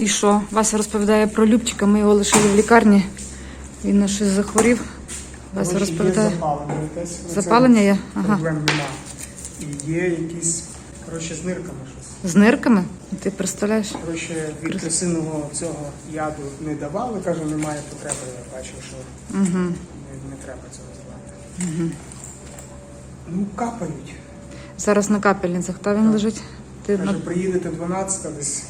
І що? Вася розповідає про Любчика, ми його лишили в лікарні. Він на щось захворів. Вася розповідає. Є запалення Запалення є? Ага. Проблем нема. І є якісь, коротше, з нирками щось. З нирками? Ти представляєш? Коротше, від крисиного цього яду не давали, каже, немає потреби. Я бачив, що Угу. не, не треба цього здавати. Ну, капають. Зараз на капельницях, та він лежить. Ти Каже, на... приїдете 12 десь.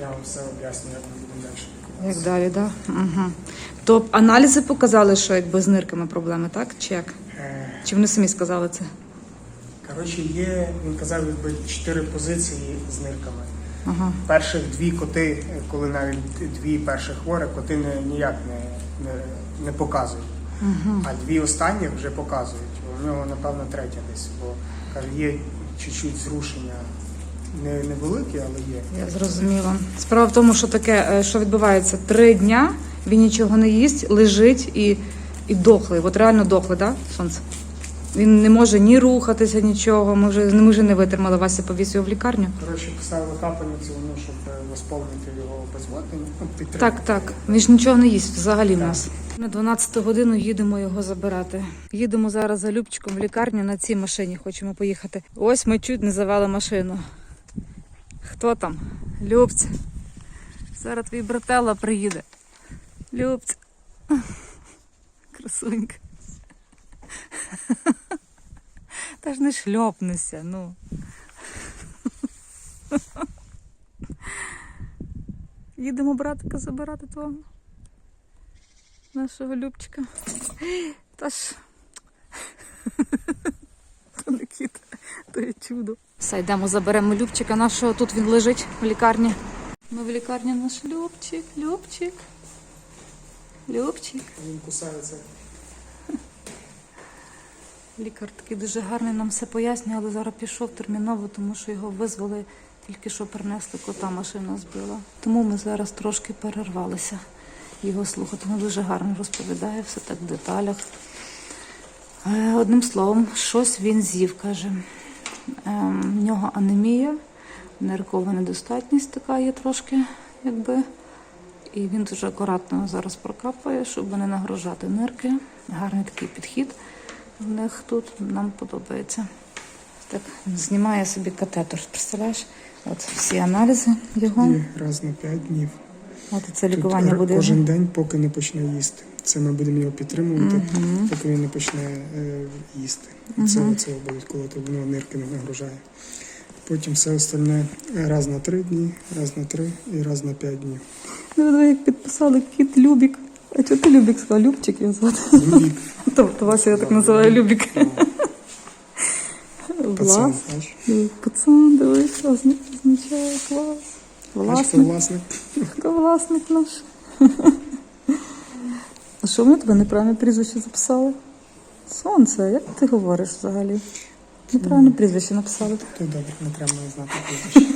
Я вам все об'ясню, як ми будемо далі. Як далі, так? Да? Угу. То аналізи показали, що якби з нирками проблеми, так? Чи як? Е, Чи вони самі сказали це? Коротше, є, він казав, якби чотири позиції з нирками. Ага. Перших дві коти, коли навіть дві перших хворі, коти не, ніяк не, не, не показують. Угу. А дві останні вже показують. У нього, напевно, третя десь, бо каже, є чуть-чуть зрушення. Не, невеликі, але є. Я зрозуміла. Справа в тому, що таке, е, що відбувається три дня, він нічого не їсть, лежить і, і дохлий. От реально дохлий, так, да, сонце? Він не може ні рухатися, нічого. Ми вже, ми вже не витримали. Вася повіз його в лікарню. Коротше, поставили капельницю, ну, щоб е, восполнити його обезводнення. Ну. Так, так. Він ж нічого не їсть взагалі в нас. На 12 годину їдемо його забирати. Їдемо зараз за Любчиком в лікарню на цій машині. Хочемо поїхати. Ось ми чуть не завели машину. Хто там? Любця. Зараз твій брателла приїде. Любця. Красунька. Та ж не шльопнися, ну. Їдемо братика забирати твого нашого Любчика. Та ж. То не кіт, то є чудо. Все, йдемо, заберемо Любчика нашого. Тут він лежить в лікарні. Ми в лікарні наш Любчик, Любчик. Любчик. Він кусається. Лікар такий дуже гарний, нам все пояснює, але зараз пішов терміново, тому що його визвали, тільки що принесли кота, машина збила. Тому ми зараз трошки перервалися його слухати. Він дуже гарно розповідає, все так в деталях. Е, Одним словом, щось він з'їв, каже. Ем, В нього анемія, ниркова недостатність така є трошки, якби. І він дуже акуратно зараз прокапує, щоб не нагружати нирки. Гарний такий підхід в них тут нам подобається. Так, знімає собі катетер. Представляєш? От всі аналізи його. І раз на 5 днів. От це лікування р- буде. кожен день, поки не почне їсти. Це ми будемо його підтримувати, поки він не почне е, їсти. Це, це будуть, коли то воно нирки не нагружає. Потім все остальне раз на три дні, раз на три і раз на п'ять днів. Ну, ви як підписали кіт Любік. А чого ти Любік сказав? Любчик його звати. Любік, Тобто Вася я так називаю Любік. пацан, Влас. Ну, Пацан, дивись, означає клас. Власник. власник. Хто власник наш? А що мене тебе неправильне прізвище записали? Сонце, як ти говориш взагалі? Неправильне прізвище написали. Ти добре, не треба знати прізвище.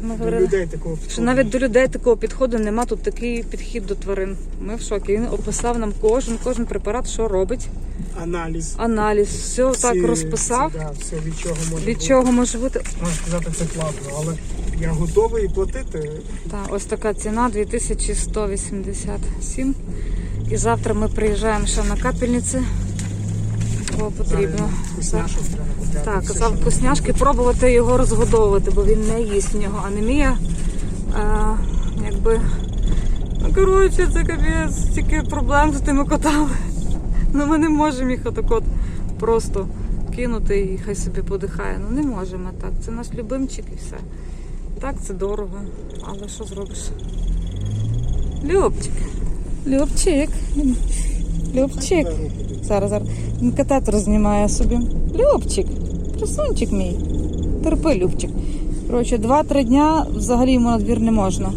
Ми говорили, людей такого що навіть до людей такого підходу нема тут такий підхід до тварин. Ми в шокі. Він описав нам кожен, кожен препарат, що робить, аналіз. аналіз, все так Всі- розписав. Да, все, від чого може Від бути. чого може бути? Можна сказати, це платно, але я готовий платити. Так, ось така ціна 2187. І завтра ми приїжджаємо ще на капельниці. Кого потрібно. Так, казав вкусняшки, пробувати його розгодовувати, бо він не їсть. У нього анемія. А, якби. Ну, коротше, це капець, тільки проблем з тими котами. Ну ми не можемо їх отак от просто кинути і хай собі подихає. Ну не можемо так. Це наш любимчик і все. Так, це дорого. Але що зробиш? Любчик. Любчик. Любчик. Зараз, зараз. Він катетер знімає собі. Любчик, красунчик мій. Терпи, Любчик. Коротше, два-три дня взагалі йому на двір не можна.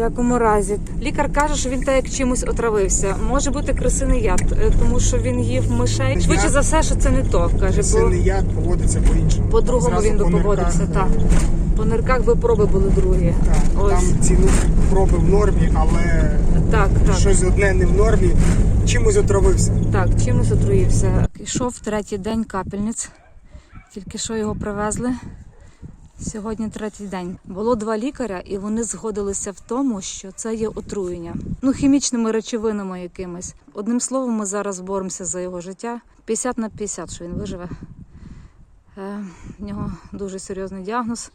Якому разі. Лікар каже, що він так як чимось отравився. Може бути крисиний яд, е, тому що він їв мишей. Швидше за все, що це не то. Каже, бо як поводиться по-іншому. по-другому Зразу він би по нирках, поводився. е, Так. По нирках би проби були другі. Так, Ось. там ці ну, проби в нормі, але Так, так. щось одне не в нормі, чимось отравився. Так, чимось отруївся. Йшов третій день капельниць. Тільки що його привезли. Сьогодні третій день. Було два лікаря, і вони згодилися в тому, що це є отруєння. Ну, хімічними речовинами якимись. Одним словом, ми зараз боремося за його життя. 50 на 50, що він виживе. Е, в нього дуже серйозний діагноз.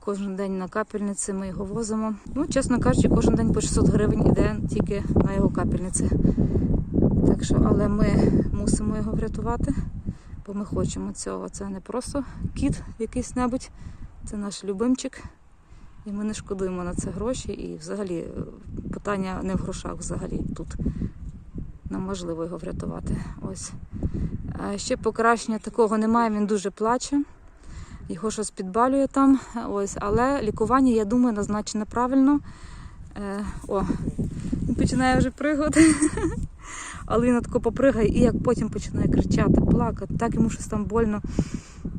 Кожен день на капельниці ми його возимо. Ну, чесно кажучи, кожен день по 600 гривень іде тільки на його капельниці. Так що, але ми мусимо його врятувати, бо ми хочемо цього. Це не просто кіт якийсь небудь, це наш любимчик. І ми не шкодуємо на це гроші. І взагалі е, питання не в грошах взагалі тут. Нам важливо його врятувати. Ось. Ще покращення такого немає, він дуже плаче. Його щось підбалює там. Ось. Але лікування, я думаю, назначене правильно. Е, о, він починає вже пригати. Але він тако попригає і як потім починає кричати, плакати, так йому щось там больно.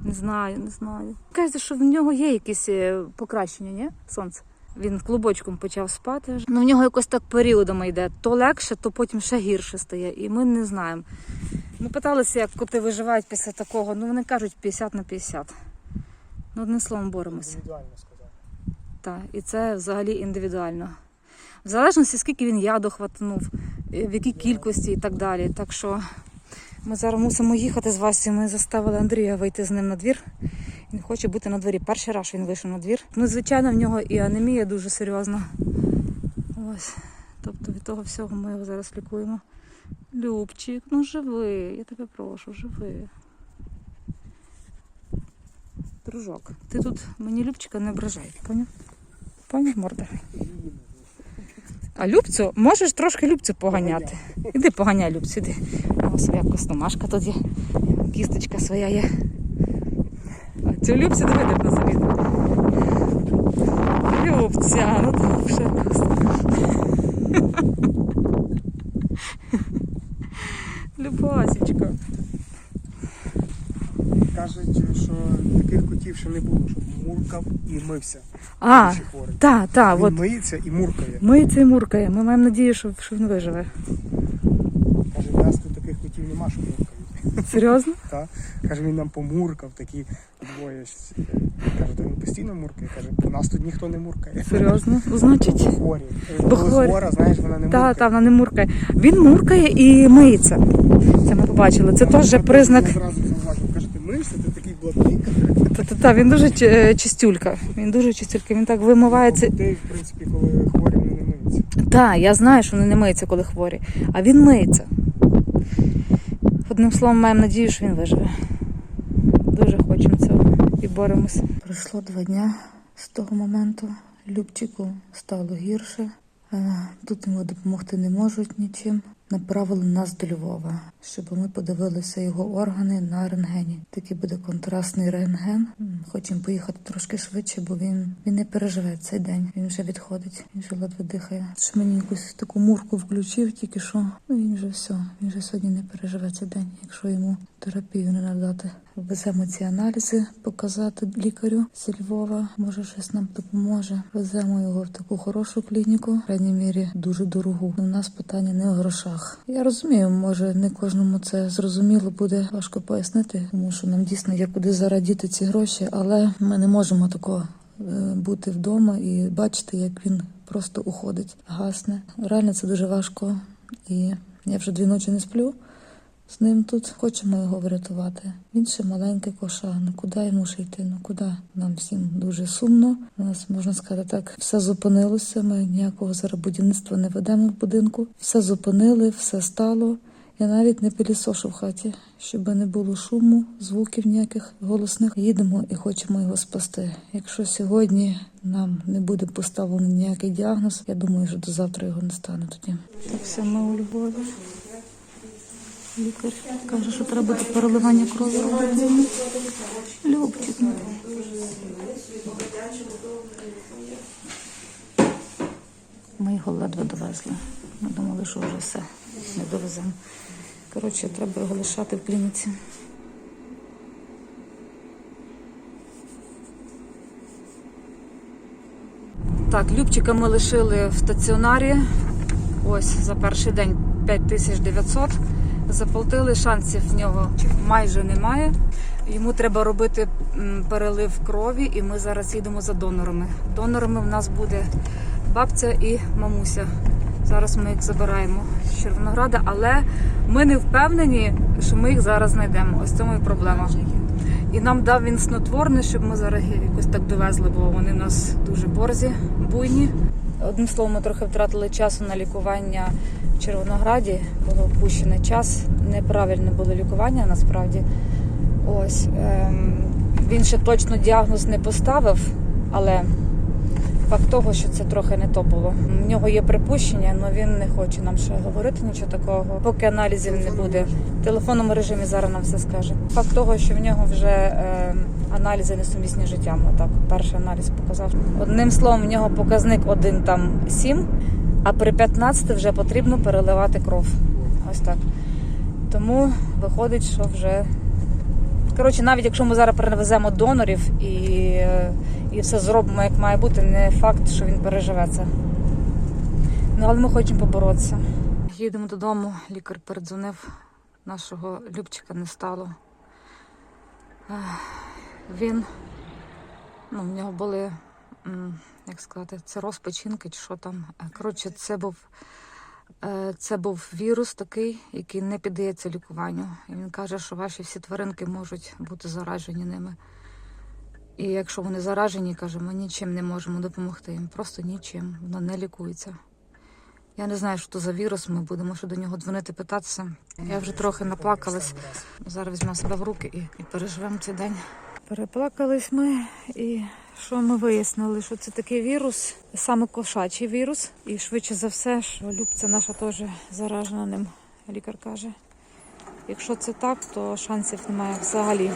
Не знаю, не знаю. Кажеться, що в нього є якісь е, покращення, ні? Сонце. Він клубочком почав спати. Ну, в нього якось так періодами йде. То легше, то потім ще гірше стає. І ми не знаємо. Ми питалися, як коти виживають після такого. Ну вони кажуть 50 на 50. Ну, одним словом, боремося. Індивідуально сказав. Так, і це взагалі індивідуально. В залежності, скільки він яду хватнув, е, в якій кількості і так далі. Так що ми зараз мусимо їхати з Васі. Ми заставили Андрія вийти з ним на двір. Він хоче бути на дворі. Перший раз він вийшов на двір. Ну, звичайно, в нього і анемія дуже серйозна. Ось. Тобто від того всього ми його зараз лікуємо. Любчик, ну живи, я тебе прошу, живи. Дружок, ти тут мені Любчика не ображай, поняв? Поняв, морда? А Любцю, можеш трошки Любцю поганяти. Іди поганяй Любцю, іди. Ось своя костомашка тут є. Кісточка своя є. А цю Любцю диви, де вона. Любця, ну то вже просто. Любасічка. Кажуть, що таких котів ще не було, щоб муркав і мився. А, так, так, Він от. миється і муркає. Миється і муркає. Ми маємо надію, що, що він виживе. Каже, в нас тут таких котів нема, що муркають. Серйозно? Та? Каже, він нам помуркав, такі двоє. Каже, то він постійно муркає. Каже, у нас тут ніхто не муркає. Серйозно? Ну, значить. Бо хворі. Е, Бо знаєш, вона не Та, муркає. та, вона не муркає. Він муркає і миється. Це ми побачили. Це теж признак. Одразу зауважив. Каже, ти миєшся, ти такий блатник. Та-та-та, він дуже е, чистюлька. Він дуже чистюлька. Він так вимивається. Дітей, в принципі, коли хворі, вони не миються. Так, я знаю, що вони не миються, коли хворі. А він миється. Одним словом, маємо надію, що він виживе. Дуже хочемо цього і боремося. Пройшло два дня з того моменту. Любчику стало гірше. Е, Тут йому допомогти не можуть нічим. Направили нас до Львова, щоб ми подивилися його органи на рентгені. Такий буде контрастний рентген. Хочемо поїхати трошки швидше, бо він, він не переживе цей день. Він вже відходить, він вже ледве дихає. Що мені якусь таку мурку включив, тільки що. Ну він вже все. Він вже сьогодні не переживе цей день, якщо йому терапію не надати. Веземо ці аналізи показати лікарю зі Львова. Може, щось нам допоможе. Веземо його в таку хорошу клініку, в крайній мірі дуже дорогу. У нас питання не в грошах. Я розумію, може не кожному це зрозуміло буде важко пояснити, тому що нам дійсно є куди зарадіти ці гроші, але ми не можемо такого е, бути вдома і бачити, як він просто уходить, гасне. Реально це дуже важко, і я вже дві ночі не сплю. З ним тут хочемо його врятувати. Він ще маленький коша. Ну куди йому ще йти? Ну куди? Нам всім дуже сумно. У нас можна сказати так, все зупинилося. Ми ніякого зараз будівництва не ведемо в будинку. Все зупинили, все стало. Я навіть не пилісошу в хаті, щоб не було шуму, звуків ніяких голосних. Їдемо і хочемо його спасти. Якщо сьогодні нам не буде поставлений ніякий діагноз, я думаю, що до завтра його не стане тоді. Так все ми у Львові. Лікар каже, що треба буде переливання крові робити. Любчик. Ми його ледве довезли. Ми думали, що вже все, не довеземо. Коротше, треба його лишати в клініці. Так, Любчика ми лишили в стаціонарі. Ось за перший день 5900. Заплатили, шансів в нього майже немає. Йому треба робити перелив крові, і ми зараз їдемо за донорами. Донорами в нас буде бабця і мамуся. Зараз ми їх забираємо з Червонограда, але ми не впевнені, що ми їх зараз знайдемо. Ось цьому і проблема. І нам дав він снотворне, щоб ми зараз якось так довезли, бо вони в нас дуже борзі, буйні. Одним словом, ми трохи втратили часу на лікування в Червонограді. Було впущений час. Неправильне було лікування насправді. Ось ем, він ще точно діагноз не поставив, але факт того, що це трохи не то було. В нього є припущення, але він не хоче нам ще говорити нічого такого, поки аналізів не буде. В телефонному режимі зараз нам все скаже. Факт того, що в нього вже ем, аналізи несумісні життям. Отак, перший аналіз показав. Одним словом, в нього показник один там 7, а при 15 вже потрібно переливати кров. Ось так. Тому виходить, що вже Коротше, навіть якщо ми зараз перевеземо донорів і, і все зробимо як має бути, не факт, що він переживе це. Ну, але ми хочемо поборотися. Їдемо додому, лікар передзвонив, нашого Любчика не стало. Він, ну, в нього були, як сказати, це розпечінки чи що там. Е, Коротше, це був Е, Це був вірус такий, який не піддається лікуванню. І він каже, що ваші всі тваринки можуть бути заражені ними. І якщо вони заражені, каже, ми нічим не можемо допомогти їм. Просто нічим. Воно не лікується. Я не знаю, що то за вірус. Ми будемо ще до нього дзвонити, питатися. Я вже трохи наплакалась. Зараз візьмемо себе в руки і, і переживемо цей день. Переплакались ми і що ми вияснили, що це такий вірус, саме кошачий вірус, і швидше за все, що Любця наша теж заражена ним, лікар каже. Якщо це так, то шансів немає взагалі.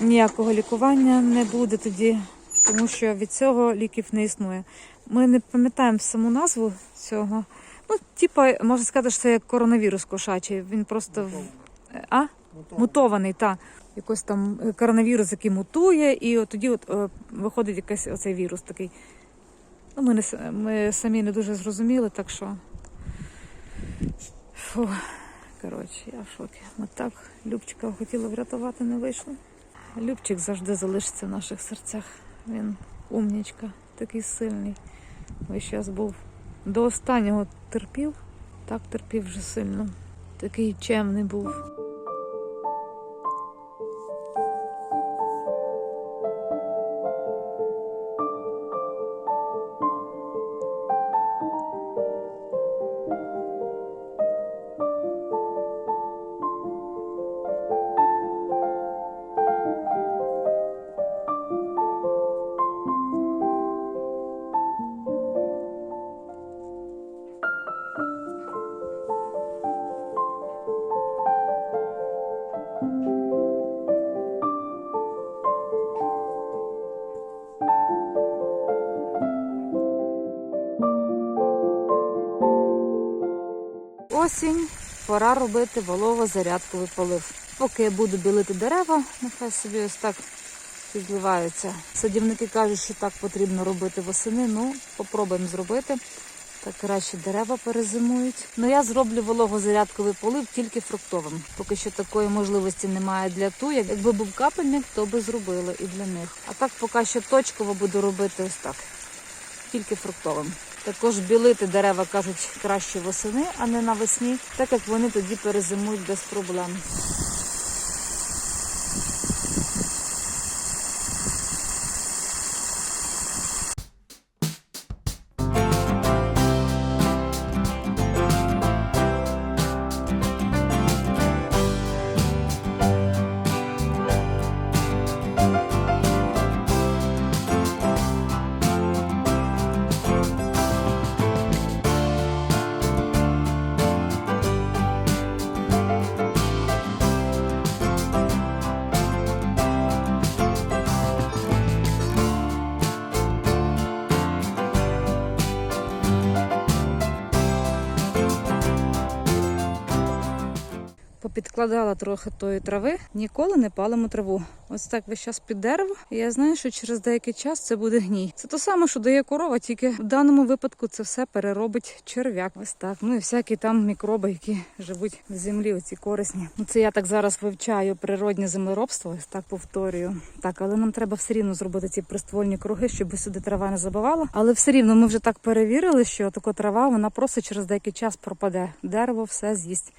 Ніякого лікування не буде тоді, тому що від цього ліків не існує. Ми не пам'ятаємо саму назву цього. Ну, типа, можна сказати, що це як коронавірус кошачий. Він просто в- а? Мутований, так. Якось там е, коронавірус, який мутує, і от тоді от, е, виходить якийсь оцей вірус такий. Ну, ми, не, ми самі не дуже зрозуміли, так що. Фу. Коротше, я в шокі. Ми так Любчика хотіли врятувати, не вийшло. Любчик завжди залишиться в наших серцях. Він умнічка, такий сильний. Весь час був до останнього терпів, так терпів вже сильно. Такий чемний був. Осінь, пора робити волого-зарядковий полив. Поки я буду білити дерева, нехай собі ось так підливаються. Садівники кажуть, що так потрібно робити восени. Ну, попробуємо зробити. Так краще дерева перезимують. Ну я зроблю волого-зарядковий полив тільки фруктовим. Поки що такої можливості немає для ту. Якби був капельник, то би зробили і для них. А так поки що точково буду робити ось так тільки фруктовим. Також білити дерева кажуть краще восени, а не навесні, так як вони тоді перезимують без проблем. Підкладала трохи тої трави, ніколи не палимо траву. Ось так весь час під дерево. І я знаю, що через деякий час це буде гній. Це то саме, що дає корова, тільки в даному випадку це все переробить черв'як. Ось так. Ну і всякі там мікроби, які живуть в землі, оці корисні. Ну це я так зараз вивчаю природнє землеробство. Ось так повторюю. Так, але нам треба все рівно зробити ці приствольні круги, щоб сюди трава не забивала. Але все рівно ми вже так перевірили, що така трава вона просто через деякий час пропаде. Дерево все з'їсть.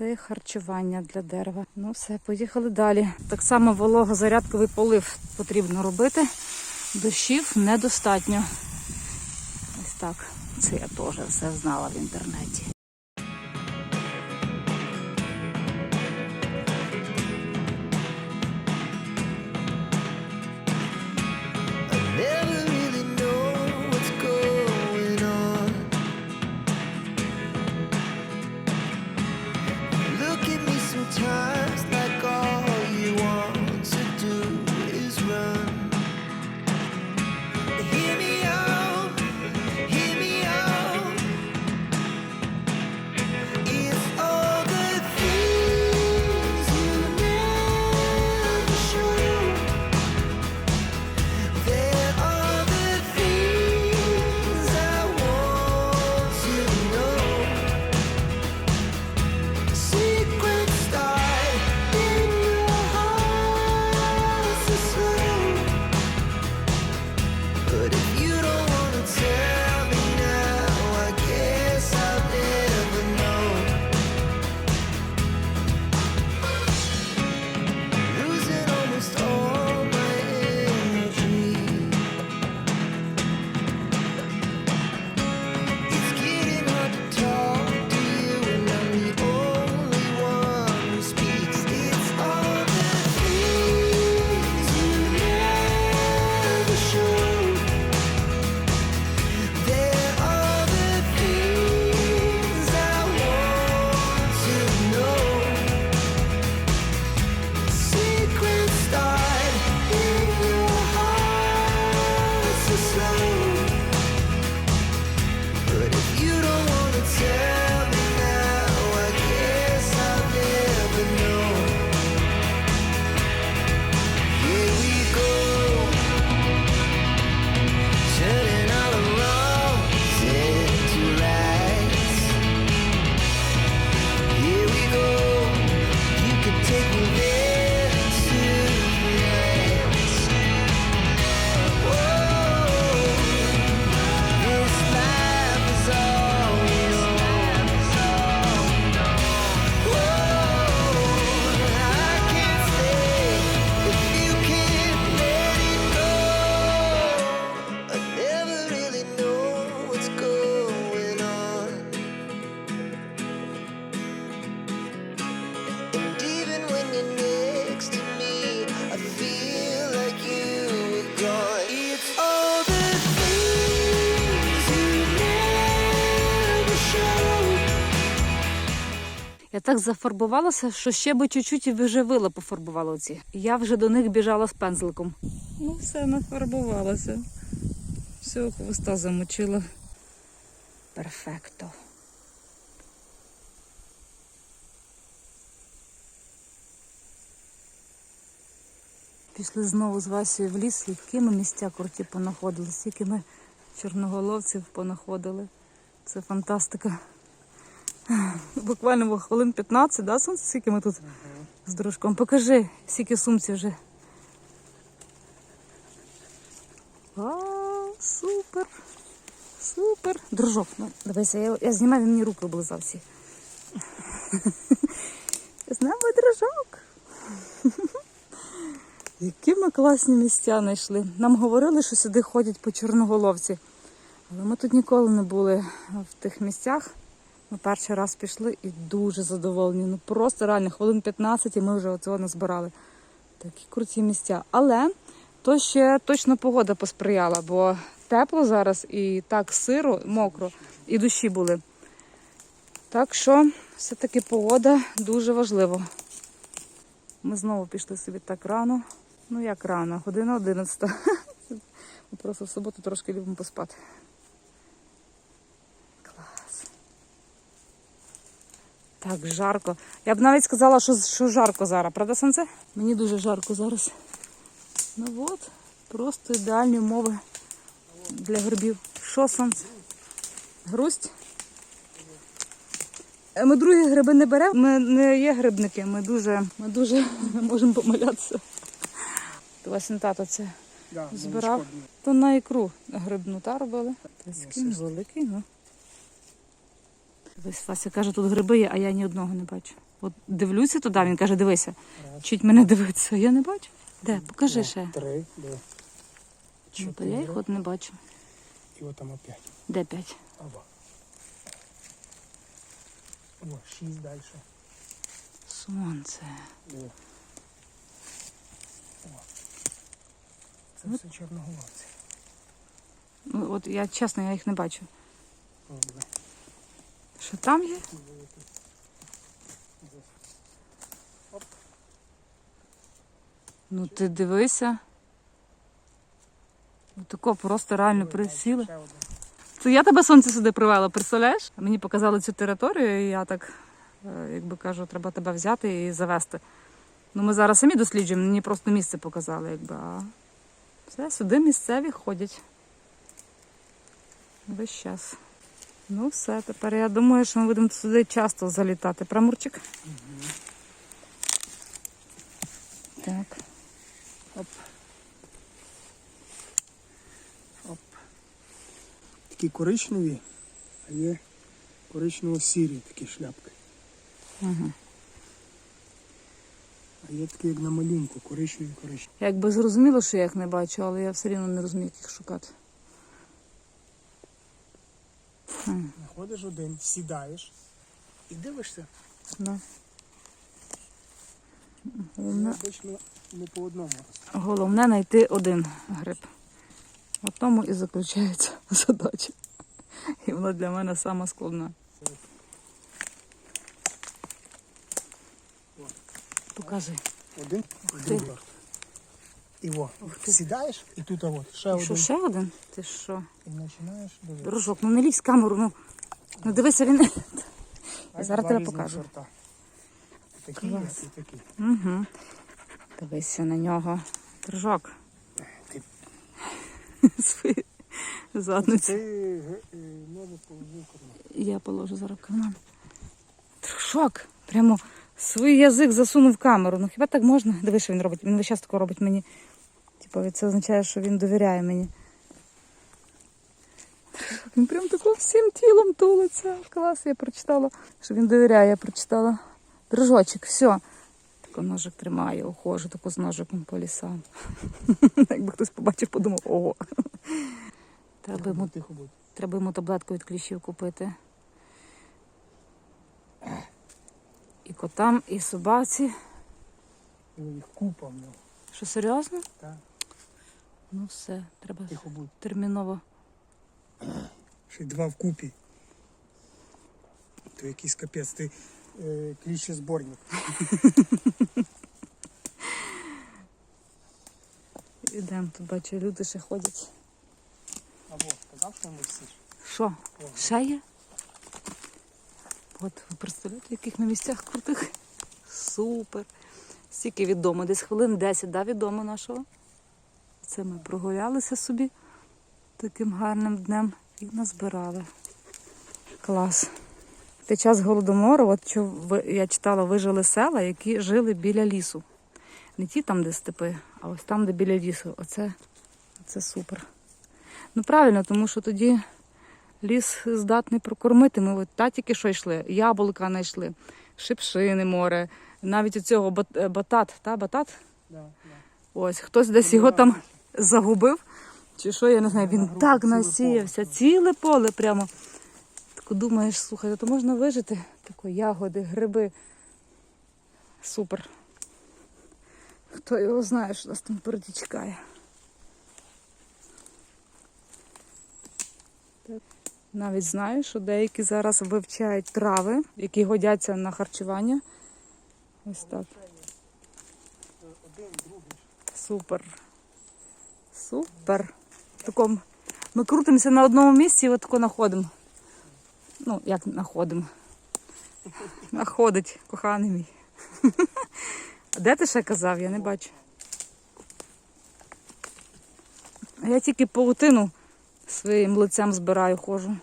Це харчування для дерева. Ну все, поїхали далі. Так само вологозарядковий полив потрібно робити. Дощів недостатньо. Ось так. Це я теж все знала в інтернеті. Так зафарбувалася, що ще би чуть-чуть і виживила, пофарбувала оці. Я вже до них біжала з пензликом. Ну, все, нафарбувалася. Все, хвоста замочила. Перфекто. Пішли знову з Васею в ліс, які ми місця круті понаходили, скільки ми чорноголовців понаходили. Це фантастика. Буквально хвилин 15, да, сонце? Скільки ми тут з дружком? Покажи, скільки сумці вже. Вау, супер! Супер! Дружок, ну дивися, я, я знімаю, він мені руки облизав всі. З нами дружок. Які ми класні місця знайшли. Нам говорили, що сюди ходять по чорноголовці. Але ми тут ніколи не були в тих місцях. Ми перший раз пішли і дуже задоволені. Ну просто реально хвилин 15 і ми вже оцього назбирали. Такі круті місця. Але то ще точно погода посприяла, бо тепло зараз і так сиро, мокро, і душі були. Так що все-таки погода дуже важлива. Ми знову пішли собі так рано. Ну як рано, година 11. Ми просто в суботу трошки любимо поспати. Так, жарко. Я б навіть сказала, що, що жарко зараз, правда, сонце? Мені дуже жарко зараз. Ну от, просто ідеальні умови для грибів. Що сонце? Грусть? Е, Ми другі гриби не беремо. Ми не є грибники, ми дуже, ми дуже можемо помилятися. Васин тато це Да, збирав. То на ікру грибну та робили. Та скинь великий, ну. Вася каже, тут гриби є, а я ні одного не бачу. От дивлюся туди, він каже, дивися. Чуть мене дивиться, я не бачу. Де? Покажи ще. Три, два, Ну, то я їх от не бачу. І от там опять. Де п'ять? Оба. О, шість далі. Сонце. О. О. Це все чорноголовці. Ну, от я чесно, я їх не бачу. Добре. Що там є? Ну ти дивися. Тако просто реально присіли. Це я тебе сонце сюди привела, представляєш? Мені показали цю територію, і я так, е, якби кажу, треба тебе взяти і завести. Ну, ми зараз самі досліджуємо, мені просто місце показали, якби. А все, сюди місцеві ходять. Весь час. Ну, все, тепер я думаю, що ми будемо сюди часто залітати. Прамурчик? Так. Оп. Оп. Такі коричневі, а є коричнево-сірі такі шляпки. Угу. А є такі, як на малюнку, коричневі коричневі. Якби зрозуміло, що я їх не бачу, але я все рівно не розумію, як їх шукати. Хм, Знаходиш один, сідаєш і дивишся. да. Головне, обично не по одному головне знайти один гриб. В тому і заключається задача. І вона для мене сама складна. Показуй. Один, другий. І во, сідаєш, і тут от, ще один. що, ще один? Ти що? І починаєш дивитися. Дружок, ну не лізь в камеру, ну. Ну дивися, він. Ось зараз тебе покажу. Такі є і такі. Угу. Дивися на нього. Дружок. Ти Свої задниці. Ти е, е, може положив корма. Я положу зараз в карман. Дружок. Прямо свій язик засунув в камеру. Ну хіба так можна? Диви, що він робить. Він весь час тако робить мені. Типу, це означає, що він довіряє мені. Він прям тако всім тілом тулиться. Клас, я прочитала, що він довіряє, я прочитала. Дружочок, все. Тако ножик тримає, ухожу, тако з ножиком по лісам. Якби хтось побачив, подумав, ого. Треба йому Треба йому таблетку від кліщів купити. І котам, і собаці. Їх купа. Що серйозно? Так, Ну все, треба тихо будь. терміново. Ще й два вкупі. То якийсь капець, ти е, кліщезборник. Ідемо, тут бачу, люди ще ходять. Або сказав, що ми всі. Що? Ще є? От, ви представляєте, в яких на місцях крутих? Супер. Стільки відомо, десь хвилин 10, да, відомо нашого. Це ми прогулялися собі таким гарним днем і назбирали. Клас. Під час голодомору, от що я читала, вижили села, які жили біля лісу. Не ті там, де степи, а ось там, де біля лісу. Оце, оце супер. Ну правильно, тому що тоді ліс здатний прокормити. Ми от та тільки що йшли, яблука знайшли, шипшини море, навіть оцього бат- е, батат, та батат. Да, да. Ось хтось десь його там загубив. Чи що, я не знаю, він Нагрузив так насіявся, ціле поле прямо. Так думаєш, слухай, то можна вижити? Такі ягоди, гриби. Супер. Хто його знає, що нас там впереді чекає. Навіть знаю, що деякі зараз вивчають трави, які годяться на харчування. Ось так. Один, другий. Супер. Супер. В. Ми крутимося на одному місці і от тако знаходимо. Ну, як знаходимо. А ходить, коханий мій. Де ти ще казав? Я не бачу. А я тільки паутину своїм лицем збираю, ходжу.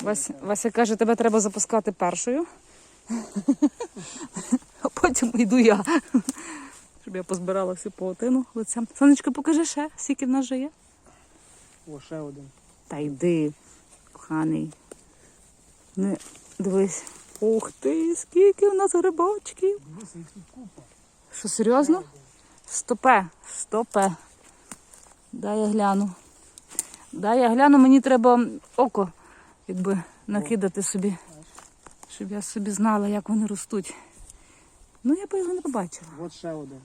Вася, Вася каже, тебе треба запускати першою. А потім йду я. Щоб я позбирала всю паутину лицем. Сонечко, покажи ще, скільки в нас вже є. О, ще один. Та йди, коханий. Не дивись. Ух ти, скільки в нас грибочків. Дивися, їх тут купа. Що, серйозно? Стопе, стопе. Дай я гляну. Дай я гляну, мені треба око, якби накидати собі. Щоб я собі знала, як вони ростуть. Ну, я би його не побачила. От ще один.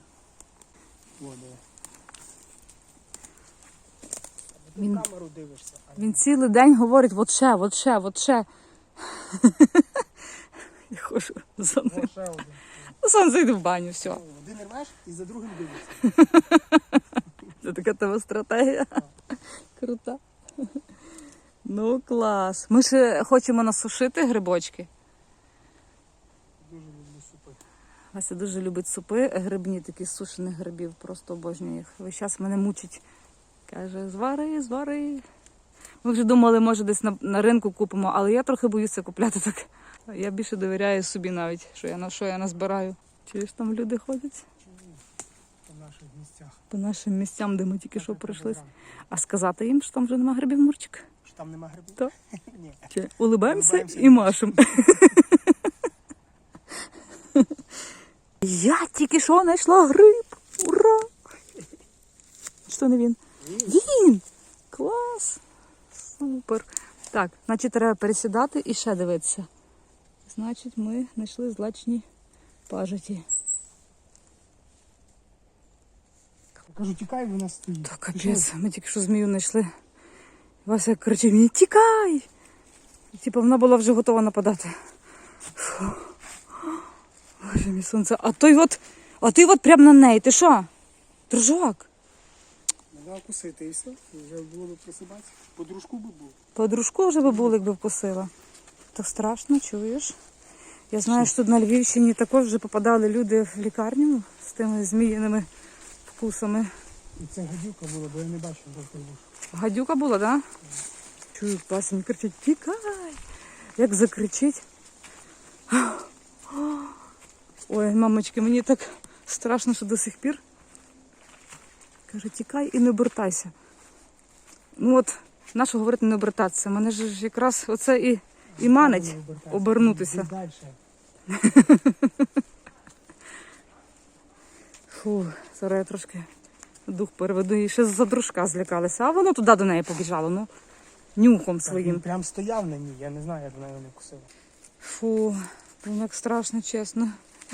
Він- камеру дивишся. а Він цілий день говорить, от ще, от ще, от ще. Я ходжу за ним. От ще один. Ну, Сон зайде в баню, все. Один рвеш і за другим дивишся. Це така тебе стратегія. Крута. Ну, клас. Ми ще хочемо насушити грибочки. Дуже люблю супи. Вася дуже любить супи, грибні такі з сушених грибів, просто обожнює їх. Весь час мене мучить. Каже, звари, звари. Ми вже думали, може, десь на, на ринку купимо, але я трохи боюся купляти так. Я більше довіряю собі навіть, що я на що я назбираю. Чи ж там люди ходять По наших місцях. по нашим місцям, де ми тільки що Так, пройшли. програма. А сказати їм, що там вже нема грибів Мурчик? Що там нема грибів? Так. Улибаємося і машемо. Я тільки що знайшла гриб. Ура! Що не він? Він! Клас! Супер. Так, значить, треба пересідати і ще дивитися. Значить, ми знайшли злачні пажиті. Кажу, тікай, вона стоїть. Так, капець, ми тільки що змію знайшли. Вася кричить мені, тікай! І, Типу, вона була вже готова нападати. Фу. Боже мій сонце. А той от, а ти от прямо на неї. Ти що? Дружок, Могла кусити і все. Вже було б просипатися. Подружку би був. подружку вже би було, якби вкусила. Так страшно, чуєш? Я знаю, що тут на Львівщині також вже попадали люди в лікарню з тими зміїними вкусами. І це гадюка була, бо я не бачив вуш. Гадюка була, да? Чую, Вася мені кричить, тікай! Як закричить. Ой, мамочки, мені так страшно, що до сих пір. Каже, тікай і не обертайся. Ну от, нащо говорити не обертатися? Мене ж якраз оце і, і манить обернутися. Фу, зараз я трошки дух переведу і ще за дружка злякалася. А воно туди до неї побіжало, ну, нюхом Він своїм. прям стояв на ній, я не знаю, як вона його не кусила. Фу, блін, як страшно, чесно.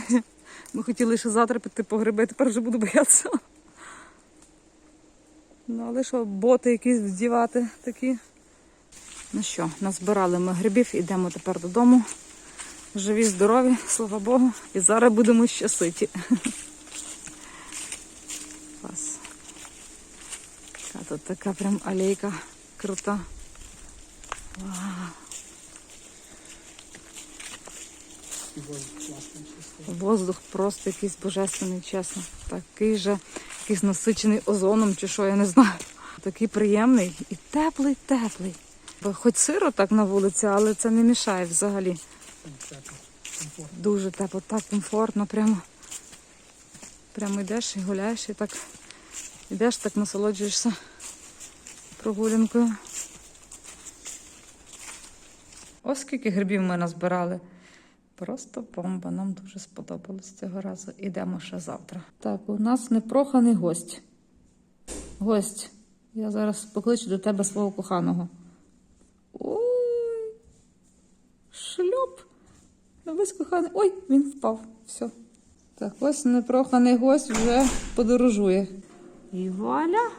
Ми хотіли ще завтра піти по гриби, тепер вже буду боятися. Ну, але що, боти якісь вдівати такі. Ну що, назбирали ми грибів, ідемо тепер додому. Живі, здорові, слава Богу. І зараз будемо щаситі. Клас. А тут така прям алейка крута. І Воздух просто якийсь божественний, чесно. Такий же, якийсь насичений озоном чи що, я не знаю. Такий приємний і теплий, теплий. Бо хоч сиро так на вулиці, але це не мішає взагалі. Дуже тепло, так комфортно, прямо. Прямо йдеш і гуляєш, і так йдеш, так насолоджуєшся прогулянкою. Ось скільки грибів ми назбирали. Просто бомба, нам дуже сподобалось цього разу. Ідемо ще завтра. Так, у нас непроханий гость. Гость, я зараз покличу до тебе свого коханого. Ой, шльоп. Весь коханий. Ой, він впав. Все. Так, ось непроханий гость вже подорожує. І вуаля!